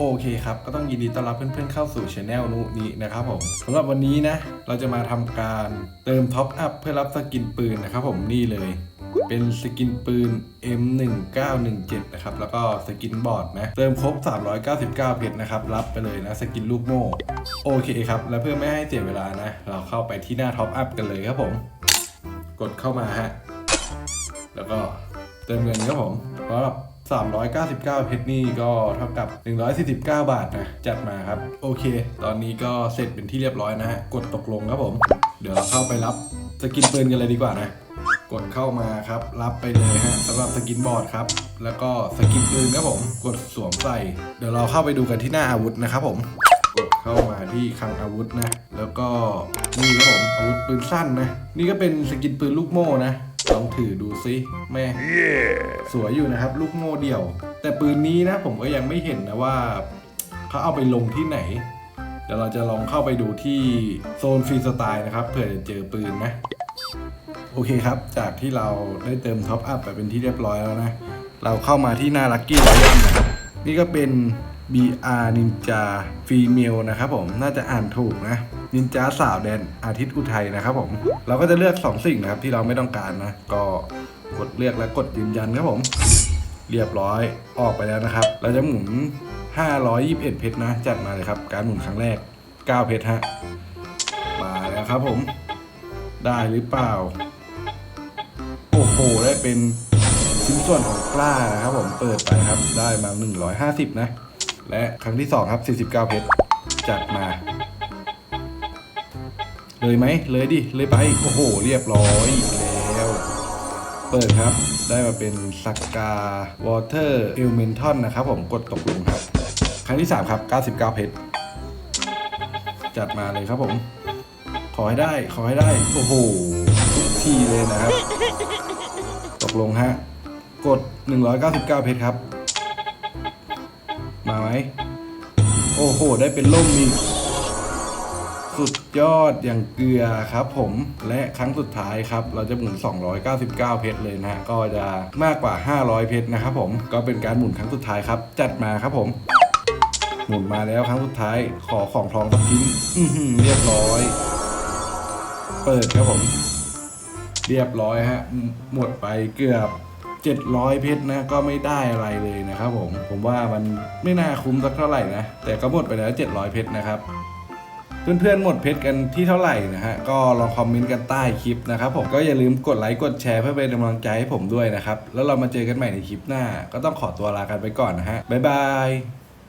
โอเคครับ ก็ต้องยินดีต้อนรับเพื่อนๆเข้าสู่ช anel นุนี้นะครับผมสำหรับวันนี้นะ เราจะมาทำการเติมท็อปอัพเพื่อรับสกินปืนนะครับผมนี่เลย เป็นสกินปืน M1917 นะครับ แล้วก็สกินบอร์ดนะ เติมครบ 399 เพชรนะครับ รับไปเลยนะ สกินลูกโม่ โอเคครับ แล้วเพื่อไม่ให้เสียเวลานะ เราเข้าไปที่หน้าท็อปอัพกันเลยครับผม กดเข้ามาฮะ แล้วก็เติมเงินครับผมเพราะ 399 เพชรนี่ก็เท่ากับ 149 บาทนะ จัดมาครับ โอเค ตอนนี้ก็เสร็จเป็นที่เรียบร้อยนะฮะ กดตกลงครับผม เดี๋ยวเราเข้าไปรับสกินปืนกันเลยดีกว่านะ กดเข้ามาครับ รับไปเลยฮะสำหรับสกินบอร์ดครับ แล้วก็สกินปืนครับผม กดสวมใส่ เดี๋ยวเราเข้าไปดูกันที่หน้าอาวุธนะครับผม กดเข้ามาที่คลังอาวุธนะ แล้วก็นี่ครับผมอาวุธปืนสั้นนะ นี่ก็เป็นสกินปืนลูกโม่นะ ลองถือดูซิแม่ สวยอยู่นะครับ ลูกโม่เดี่ยว แต่ปืนนี้นะผมก็ยังไม่เห็นนะว่าเขาเอาไปลงที่ไหน เดี๋ยวเราจะลองเข้าไปดูที่โซนฟรีสไตล์นะครับเผื่อจะเจอปืนนะโอเคครับ จากที่เราได้เติมท็อปอัพไปเป็นที่เรียบร้อยแล้วนะ เราเข้ามาที่หน้าลัคกี้ไลท์นะครับนี่ก็เป็น BR Ninja Female นะครับผมน่าจะอ่านถูกนะนินจาสาวแดนอาทิตย์อุทัยนะครับผม เราก็จะเลือก 2 สิ่งนะครับที่เราไม่ต้องการนะ ก็กดเลือกและกดยืนยันครับผม เรียบร้อยออกไปแล้วนะครับ เราจะหมุน 521 เพชรนะ จัดมาเลยครับ การหมุนครั้งแรก 9 เพชรฮะมาแล้วครับผม ได้หรือเปล่า โอ้โห ได้เป็นชิ้นส่วนของกล้านะครับผมเปิดไปครับได้มา 150 นะ และครั้งที่ 2 ครับ 49 เพชร จัดมา เลยไหม เลยดิ เลยไป โอ้โห เรียบร้อยแล้ว เปิดครับ ได้มาเป็นสักกาวอเตอร์เอลเมนทอนนะครับผม กดตกลงครับ ครั้งที่ 3 ครับ 99 เพชร จัดมาเลยครับผม ขอให้ได้ ขอให้ได้ โอ้โหทุกทีเลยนะครับ ตกลงฮะ กด 199 เพชรครับ มาไหมโอ้โห ได้เป็นล่มอีก สุดยอดอย่างเกลือครับผมและครั้งสุดท้ายครับ เราจะหมุน 299 เพชรเลยนะฮะ ก็จะมากกว่า 500 เพชรนะครับผมก็เป็นการหมุนครั้งสุดท้ายครับ จัดมาครับผม หมุนมาแล้วครั้งสุดท้ายขอของทองสักชิ้นเรียบร้อย เปิดครับผม เรียบร้อยฮะหมดไปเกือบ 700 เพชรนะก็ไม่ได้อะไรเลยนะครับผมผมว่ามันไม่น่าคุ้มสักเท่าไหร่นะแต่ก็หมดไปแล้ว 700 เพชรนะครับเพื่อนๆ หมดเพชรกันที่เท่าไหร่นะฮะ ก็ลองคอมเมนต์กันใต้คลิปนะครับผม ก็อย่าลืมกดไลค์กดแชร์เพื่อเป็นกำลังใจให้ผมด้วยนะครับ แล้วเรามาเจอกันใหม่ในคลิปหน้า ก็ต้องขอตัวลากันไปก่อนนะฮะ บ๊ายบาย